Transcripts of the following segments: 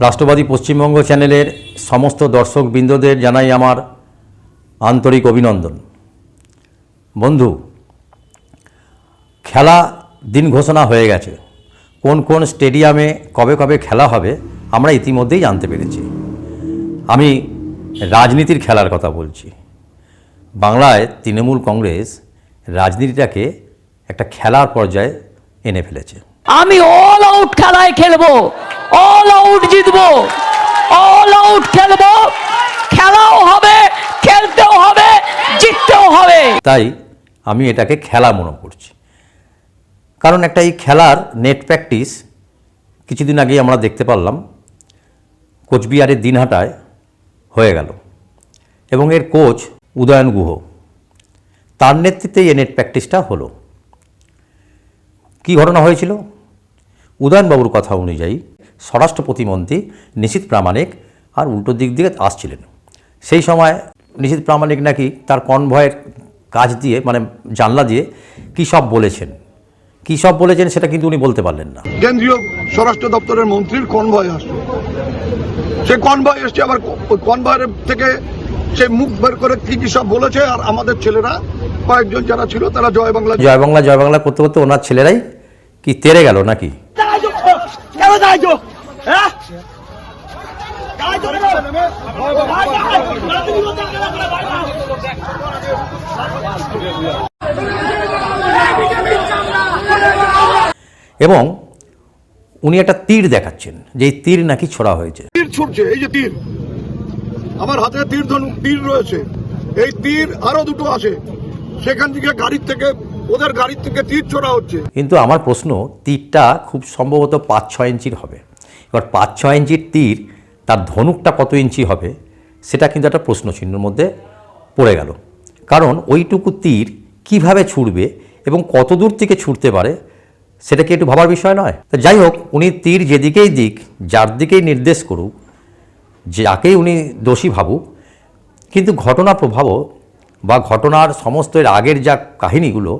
রাষ্ট্রবাদী পশ্চিমবঙ্গ চ্যানেলের সমস্ত দর্শক বৃন্দদের জানাই আমার আন্তরিক অভিনন্দন। বন্ধু, খেলা দিন ঘোষণা হয়ে গেছে। কোন কোন স্টেডিয়ামে কবে কবে খেলা হবে আমরা ইতিমধ্যেই জানতে পেরেছি। আমি রাজনীতির খেলার কথা বলছি। বাংলায় তৃণমূল কংগ্রেস রাজনীতিটাকে একটা খেলার পর্যায়ে এনে ফেলেছে। আমি অল আউট খেলায় খেলব। অল আউট জিতবো। অল আউট খেলব। খেলাও হবে, খেলতেও হবে, জিততেও হবে। তাই আমি এটাকে খেলা মনে করছি। কারণ একটা এই খেলার নেট প্র্যাকটিস কিছুদিন আগেই আমরা দেখতে পারলাম, কোচবিহারের দিনহাটায় হয়ে গেল। এবং এর কোচ উদয়ন গুহ, তার নেতৃত্বে এই নেট প্র্যাকটিসটা হলো। কি ঘটনা হয়েছিল? উদয়নবাবুর কথা অনুযায়ী স্বরাষ্ট্র প্রতিমন্ত্রী নিশীত প্রামাণিক আর উল্টো দিক দিয়ে আসছিলেন। সেই সময় নিশীত প্রামাণিক নাকি তার কনভয়ের কাজ দিয়ে মানে জানলা দিয়ে কী সব বলেছেন? কী সব বলেছেন সেটা কিন্তু উনি বলতে পারলেন না। কেন্দ্রীয় স্বরাষ্ট্র দপ্তরের মন্ত্রীর কনভয় আসলো সে কনভয় এসছে আবার কনভয়ের থেকে সে মুখ বের করে কি কি সব বলেছে আর আমাদের ছেলেরা কয়েকজন যারা ছিল তারা জয় বাংলা জয় বাংলা জয় বাংলা করতে করতে ওনার ছেলেরাই কি তেরে গেল নাকি? কেন দায়িত্ব হ্যাঁ? এবং উনি একটা তীর দেখাচ্ছেন যে তীর নাকি ছোড়া হয়েছে। তীর ছুটছে এই যে তীর। আমার হাতে তীর ধনু তীর রয়েছে। এই তীর আরও দুটো আছে সেখান থেকে গাড়ির থেকে ওদের গাড়ির থেকে তীর ছোড়া হচ্ছে। কিন্তু আমার প্রশ্ন, তীরটা খুব সম্ভবত পাঁচ ছয় ইঞ্চির হবে। এবার পাঁচ ছয় ইঞ্চির তীর, তার ধনুকটা কত ইঞ্চি হবে, সেটা কিন্তু একটা প্রশ্ন চিহ্নের মধ্যে পড়ে গেল। কারণ ওইটুকু তীর কীভাবে ছুটবে এবং কত দূর থেকে ছুটতে পারে, সেটা কি একটু ভাবার বিষয় নয়? তো যাই হোক, উনি তীর যেদিকেই দিক, যার দিকেই নির্দেশ করুক, যাকেই উনি দোষী ভাবুক, কিন্তু ঘটনা প্রভাবও বা ঘটনার সমস্ত এর আগের যা কাহিনীগুলো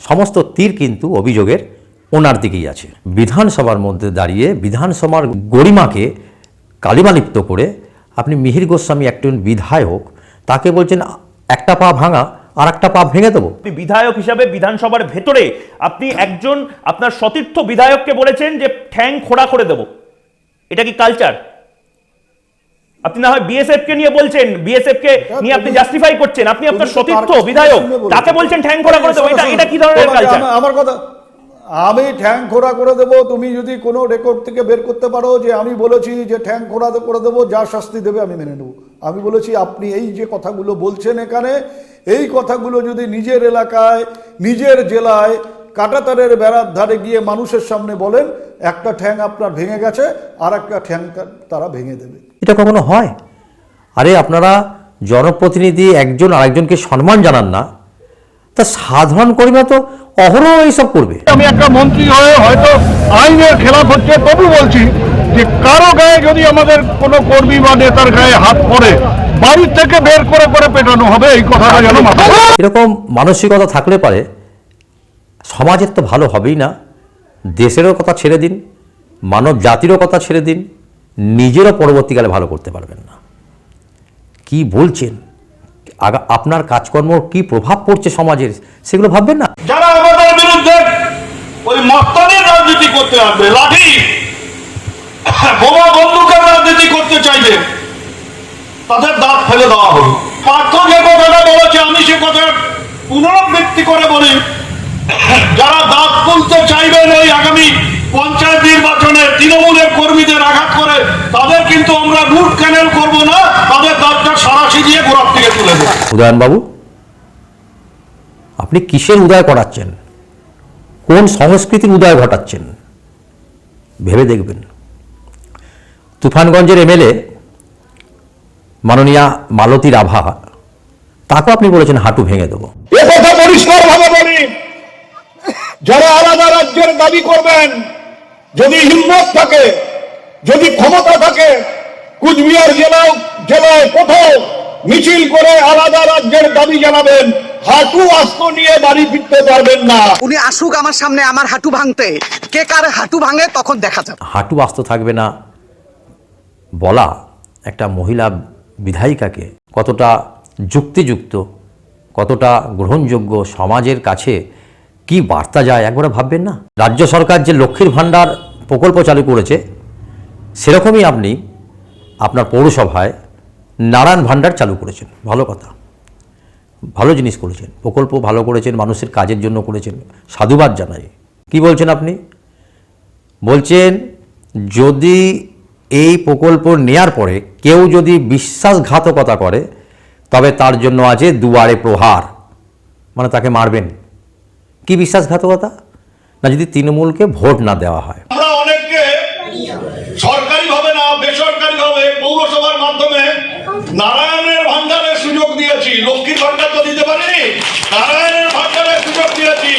সমস্ত তীর কিন্তু অভিযোগের ওনার দিকেই আছে। বিধানসভার মধ্যে দাঁড়িয়ে বিধানসভার গরিমাকে কালিমালিপ্ত করে আপনি মিহির গোস্বামী একজন বিধায়ক, তাকে বলছেন, একটা পা ভাঙা আর একটা পা ভেঙে দেবো? আপনি বিধায়ক হিসাবে বিধানসভার ভেতরে আপনি একজন আপনার সতীর্থ বিধায়ককে বলেছেন যে ঠ্যাং খোড়া করে দেব। এটা কি কালচার আপনি না হয় বিএসএফ কে নিয়ে বলছেন বিএসএফ কে নিয়ে আপনি জাস্টিফাই করছেন আপনি আপনার সতীর্থ বিধায়ক তাকে বলছেন ঠ্যাং খোড়া করে দেবো। এটা এটা কি ধরনের কালচার? আমার কথা আমি ঠ্যাং খোড়া করে দেব তুমি যদি কোনো রেকর্ড থেকে বের করতে পারো যে আমি বলেছি যে ঠ্যাং খোড়া করে দেবো যা শাস্তি দেবে আমি মেনে নেব। আমি বলেছি আপনি এই যে কথাগুলো বলছেন এখানে এই কথাগুলো যদি নিজের এলাকায় নিজের জেলায় কাটাতারের বেড়ার ধারে গিয়ে মানুষের সামনে বলেন একটা ঠ্যাং আপনার ভেঙে গেছে আর একটা ঠ্যাং তারা ভেঙে দেবে। এটা কখনো হয়? আরে আপনারা জনপ্রতিনিধি একজন আরেকজনকে সম্মান জানান না। তা সাধারণ কর্মীরা তো অহরহ এইসব করবে। আমি একটা মন্ত্রী হয়ে হয়তো আইনের খেলাফ হচ্ছে তবু বলছি যে কারও গায়ে যদি আমাদের কোনো কর্মী বা নেতার গায়ে হাত পড়ে বাড়ির থেকে বের করে করে পেটানো হবে এই কথাটা যেন এরকম মানসিকতা থাকলে পারে সমাজের তো ভালো হবেই না। দেশেরও কথা ছেড়ে দিন মানব জাতিরও কথা ছেড়ে দিন, নিজেরও পরবর্তীকালে ভালো করতে পারবেন না। কি বলছেন? আপনার কাজকর্ম কি প্রভাব পড়ছে সমাজের? সেগুলো ভাববেন না? যারা আমাদের বিরুদ্ধে ওই মস্তানের রাজনীতি করতে আসবে, লাঠি, বোমা বন্দুকের রাজনীতি করতে চাইবে, তাদের দাঁত ফেলে দেওয়া হবে। পার্থ যে কথাটা বলেছে, আমি সে কথা পুনরাবৃত্তি করে বলি। চাইবেন আগামী পঞ্চায়েত নির্বাচনে তৃণমূলের কর্মীদের আঘাত করে তাদের কিন্তু আমরা রুট ক্যানেল করব না তাদের দাঁতটা সারাশি দিয়ে গোড়ার থেকে তুলে দেবো। উদয়নবাবু আপনি কিসের উদয় করাচ্ছেন কোন সংস্কৃতির উদয় ঘটাচ্ছেন? ভেবে দেখবেন। তুফানগঞ্জের এমএলএ মাননীয়া মালতী রাভা তাকেও আপনি বলেছেন হাঁটু ভেঙে দেবো। পরিষ্কার ভাবে বলি। যারা আলাদা রাজ্যের দাবি করবেন যদি হিম্মত থাকে যদি ক্ষমতা থাকে কুচবিহার জেলাও জেলায় কোথাও মিছিল করে আলাদা রাজ্যের দাবি জানাবেন। হাঁটু আস্ত নিয়ে বাড়ি ফিরতে পারবেন না। উনি আসুক আমার সামনে আমার হাঁটু ভাঙতে। কে কার হাঁটু ভাঙে তখন দেখা যাবে। হাঁটু আস্ত থাকবে না বলা একটা মহিলা বিধায়িকাকে কতটা যুক্তিযুক্ত কতটা গ্রহণযোগ্য সমাজের কাছে কি বার্তা যায় একবার ভাববেন না? রাজ্য সরকার যে লক্ষ্মীর ভাণ্ডার প্রকল্প চালু করেছে, সেরকমই আপনি আপনার পৌরসভায় নারায়ণ ভাণ্ডার চালু করেছেন। ভালো কথা। ভালো জিনিস করেছেন। প্রকল্প ভালো করেছেন, মানুষের কাজের জন্য করেছেন। সাধুবাদ জানাই। কি বলছেন আপনি? বলছেন, যদি এই প্রকল্প নেয়ার পরে কেউ যদি বিশ্বাসঘাতকতা করে, তবে তার জন্য আছে দুয়ারে প্রহার। মানে তাকে মারবেন। কি বিশ্বাসঘাতকতা? না যদি তৃণমূলকে ভোট না দেওয়া হয়। আমরা অনেককে সরকারি ভাবে না বেসরকারি ভাবে পৌরসভার মাধ্যমে নারায়ণের ভান্ডারের সুযোগ দিয়েছি। লক্ষ্মীর ভান্ডার তো দিতে পারিনি? নারায়ণের ভান্ডারের সুযোগ দিয়েছি।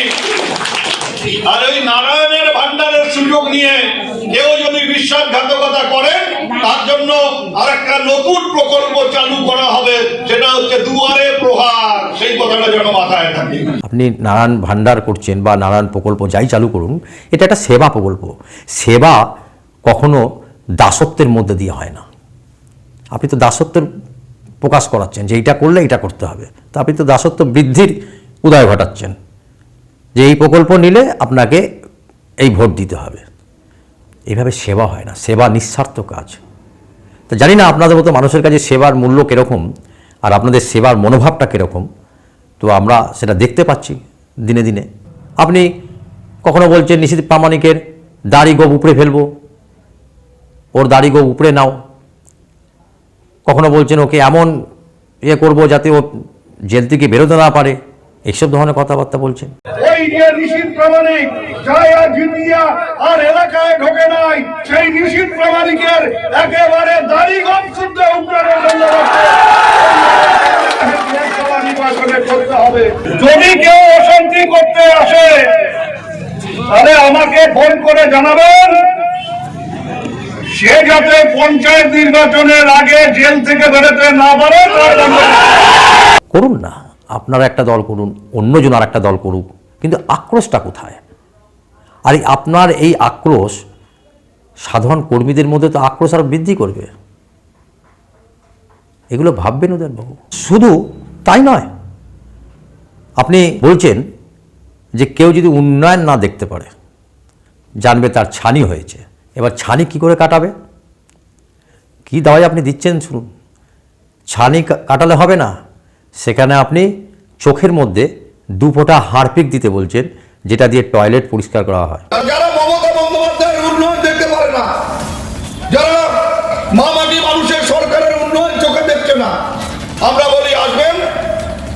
আর ওই নারায়ণের ভান্ডারের সুযোগ নিয়ে কেউ যদি বিশ্বাসঘাতকতা করেন তার জন্য আরেকটা নতুন প্রকল্প চালু করা হবে, সেটা হচ্ছে দুয়ারে প্রহার। কথাটা যেন মাথায় থাকে। আপনি নারায়ণ ভান্ডার করছেন বা নারায়ণ প্রকল্প যাই চালু করুন, এটা একটা সেবা প্রকল্প। সেবা কখনো দাসত্বের মধ্যে দিয়ে হয় না। আপনি তো দাসত্বের প্রকাশ করাচ্ছেন যে এইটা করলে এটা করতে হবে। তা আপনি তো দাসত্ব বৃদ্ধির উদয় ঘটাচ্ছেন। যে এই প্রকল্প নিলে আপনাকে এই ভোট দিতে হবে। এইভাবে সেবা হয় না। সেবা নিঃস্বার্থ কাজ। তো জানি না আপনাদের মতো মানুষের কাছে সেবার মূল্য কীরকম আর আপনাদের সেবার মনোভাবটা কীরকম। তো আমরা সেটা দেখতে পাচ্ছি দিনে দিনে। আপনি কখনো বলছেন নিশীত প্রামাণিকের দাড়ি গোপ উপড়ে ফেলব, ওর দাড়ি গোপ উপড়ে নাও। কখনো বলছেন ওকে এমন ইয়ে করব যাতে ও জেল থেকে বেরোতে না পারে। এইসব ধরনের কথাবার্তা বলছেন ওই যে নিশীত প্রামাণিক যায় আর জিনিয়া আর এলাকায় ঢোকে নাই। সেই নিশীত প্রামাণিকের একেবারে দাড়ি শুদ্ধ উত্তরের জন্য করতে হবে যদি কেউ অশান্তি করতে আসে তাহলে আমাকে ফোন করে জানাবেন। সে যাতে পঞ্চায়েত নির্বাচনের আগে জেল থেকে বেরোতে না পারে করুন না। আপনারা একটা দল করুন, অন্যজন আর একটা দল করুক, কিন্তু আক্রোশটা কোথায়? আর আপনার এই আক্রোশ, সাধারণ কর্মীদের মধ্যে তো আক্রোশ আরও বৃদ্ধি করবে। এগুলো ভাববেন ওদের বাবু। শুধু তাই নয়, আপনি বলছেন যে কেউ যদি উন্নয়ন না দেখতে পারে, জানবে তার ছানি হয়েছে, এবার ছানি কি করে কাটাবে? কি দাওয়াই আপনি দিচ্ছেন শুনুন। ছানি কাটালে হবে না। সেখানে আপনি চোখের মধ্যে দু ফোঁটা হারপিক দিতে বলছেন যেটা দিয়ে টয়লেট পরিষ্কার করা হয়। আর যারা মমতা বন্দ্যোপাধ্যায়ের উন্নয়ন দেখতে পারে না যারা মামাটি মানুষের সরকারের উন্নয়ন চোখে দেখছে না আমরা বলি আসবেন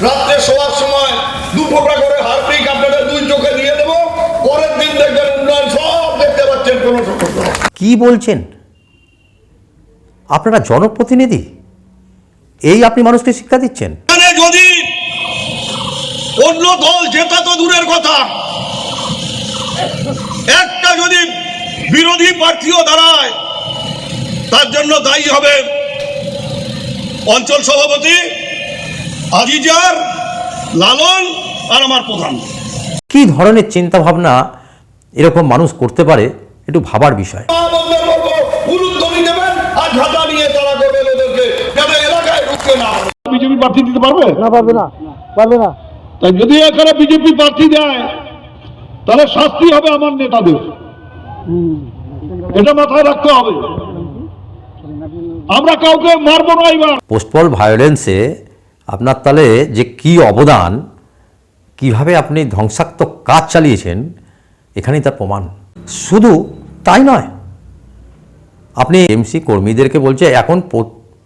রাত্রে শোয়ার সময় দু ফোঁটা করে হারপিক আপনাদের দুই চোখে দিয়ে দেবো পরের দিন দেখবেন উন্নয়ন সব দেখতে পাচ্ছেন কোনো সমস্যা কি বলছেন? আপনারা জনপ্রতিনিধি? এই আপনি মানুষকে শিক্ষা দিচ্ছেন? যদি অন্য দল জেতা তো দূরের কথা। একটা যদি বিরোধী প্রার্থীও দাঁড়ায় তার জন্য দায়ী হবে অঞ্চল সভাপতি আজিজার লালন আর আমার প্রধান। কি ধরনের চিন্তা ভাবনা এরকম মানুষ করতে পারে একটু ভাবার বিষয় মা বন্ধের বলব উলুধ্বনি দেবেন আর ঝাঁটা নিয়ে তারা দেবেন ওদেরকে যাতে এলাকায় ঢুকতে না পারে। বিজেপি প্রার্থী দিতে পারবে? না পারবে না। পারবে না। তাই যদি এখানে বিজেপি প্রার্থী দেয় তাহলে শাস্তি হবে আমার নেতাদের। এটা মাথায় রাখতে হবে। আমরা কাউকে মারবো না এবার। পোস্টপল ভায়োলেন্সে আপনার তাহলে যে কি অবদান কীভাবে আপনি ধ্বংসাত্মক কাজ চালিয়েছেন এখানেই তার প্রমাণ। শুধু তাই নয় আপনি এমসি কর্মীদেরকে বলছে এখন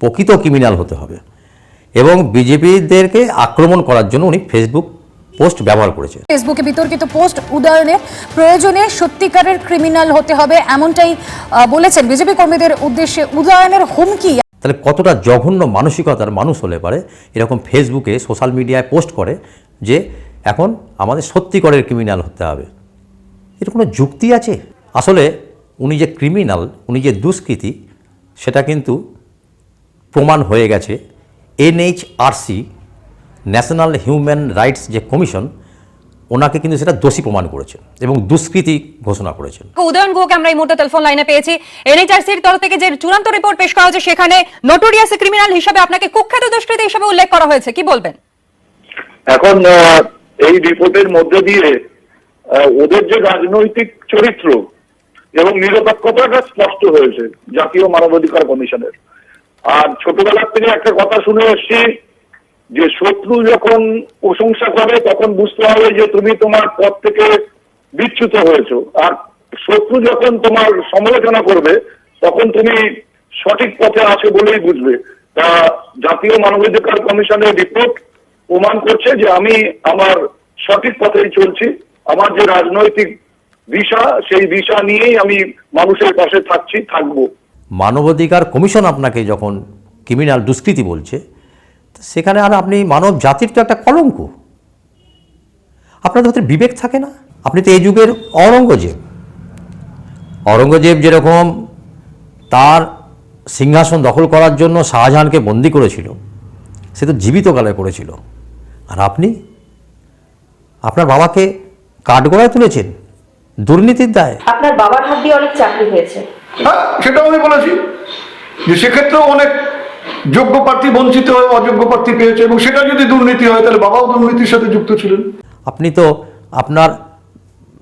প্রকৃত ক্রিমিনাল হতে হবে। এবং বিজেপিদেরকে আক্রমণ করার জন্য উনি ফেসবুক পোস্ট ব্যবহার করেছে ফেসবুকে বিতর্কিত পোস্ট উদয়নে প্রয়োজনে সত্যিকারের ক্রিমিনাল হতে হবে এমনটাই বলেছেন বিজেপি কর্মীদের উদ্দেশ্যে উদয়নের হুমকি। তাহলে কতটা জঘন্য মানসিকতার মানুষ হলে পারে এরকম ফেসবুকে সোশ্যাল মিডিয়ায় পোস্ট করে যে এখন আমাদের সত্যিকারের ক্রিমিনাল হতে হবে। এর কোনো যুক্তি আছে? আসলে উনি যে ক্রিমিনাল উনি যে দুষ্কৃতী সেটা কিন্তু প্রমাণ হয়ে গেছে এনএইচআরসি ন্যাশনাল হিউম্যান রাইটস যে কমিশন ওনাকে কিন্তু সেটা দোষী প্রমাণ করেছেন এবং দুষ্কৃতি ঘোষণা করেছেন উদয়ন গুহকে আমরা এই মুহূর্তে টেলিফোন লাইনে পেয়েছি। এনএইচআরসির তরফ থেকে যে চূড়ান্ত রিপোর্ট পেশ করা হয়েছে সেখানে নোটোরিয়াস ক্রিমিনাল হিসাবে আপনাকে কুখ্যাত দুষ্কৃতী হিসাবে উল্লেখ করা হয়েছে। কি বলবেন? এখন আহ, এই রিপোর্টের মধ্যে দিয়ে আহ, ওদের যে রাজনৈতিক চরিত্র এবং নিরপেক্ষতাটা স্পষ্ট হয়েছে জাতীয় মানবাধিকার কমিশনের। আর ছোটবেলার থেকে একটা কথা শুনে এসছি যে শত্রু যখন প্রশংসা করে, তখন বুঝতে হবে যে তুমি তোমার পথ থেকে বিচ্যুত হয়েছো। আর শত্রু যখন তোমার সমালোচনা করবে, তখন তুমি সঠিক পথে আছো বলেই বুঝবে। তা জাতীয় মানবাধিকার কমিশনের রিপোর্ট প্রমাণ করছে যে আমি আমার সঠিক পথেই চলছি। আমার যে রাজনৈতিক দিশা, সেই দিশা নিয়েই আমি মানুষের পাশে থাকছি, থাকব। মানবাধিকার কমিশন আপনাকে যখন ক্রিমিনাল দুষ্কৃতি বলছে সেখানে আর আপনি মানব জাতির তো একটা কলঙ্ক। আপনাদের হাতে বিবেক থাকে না? আপনি তো এই যুগের অরঙ্গজেব অরঙ্গজেব যেরকম তার সিংহাসন দখল করার জন্য শাহজাহানকে বন্দি করেছিল, সে তো জীবিত কালে করেছিল। আর আপনি? আপনার বাবাকে কাঠগড়ায় তুলেছেন, দুর্নীতির দায়। আপনার বাবার হাত দিয়ে অনেক চাকরি হয়েছে। হ্যাঁ সেটাও আমি বলেছি। যে সেক্ষেত্রেও অনেক যোগ্য প্রার্থী বঞ্চিত হয়ে অযোগ্য প্রার্থী পেয়েছে এবং সেটা যদি দুর্নীতি হয়, তাহলে বাবাও দুর্নীতির সাথে যুক্ত ছিলেন। আপনি তো আপনার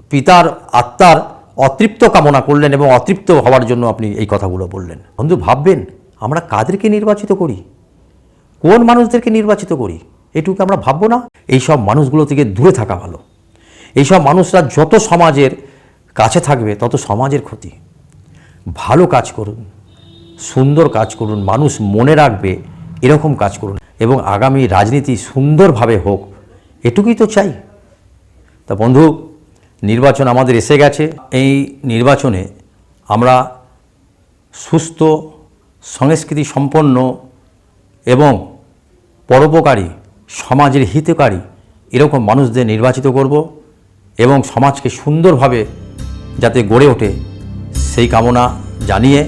পিতার আত্মার অতৃপ্ত কামনা করলেন এবং অতৃপ্ত হওয়ার জন্য আপনি এই কথাগুলো বললেন। বন্ধু, ভাববেন, আমরা কাদেরকে নির্বাচিত করি? কোন মানুষদেরকে নির্বাচিত করি? এটুকু আমরা ভাববো না? এই সব মানুষগুলো থেকে দূরে থাকা ভালো। এইসব মানুষরা যত সমাজের কাছে থাকবে, তত সমাজের ক্ষতি। ভালো কাজ করুন, সুন্দর কাজ করুন, মানুষ মনে রাখবে এরকম কাজ করুন এবং আগামী রাজনীতি সুন্দরভাবে হোক, এটুকুই তো চাই। তা বন্ধু, নির্বাচন আমাদের এসে গেছে। এই নির্বাচনে আমরা সুস্থ, সংস্কৃতি সম্পন্ন এবং পরোপকারী, সমাজের হিতকারী এরকম মানুষদের নির্বাচিত করব এবং সমাজকে সুন্দরভাবে যাতে গড়ে ওঠে। সেই কামনা জানিয়ে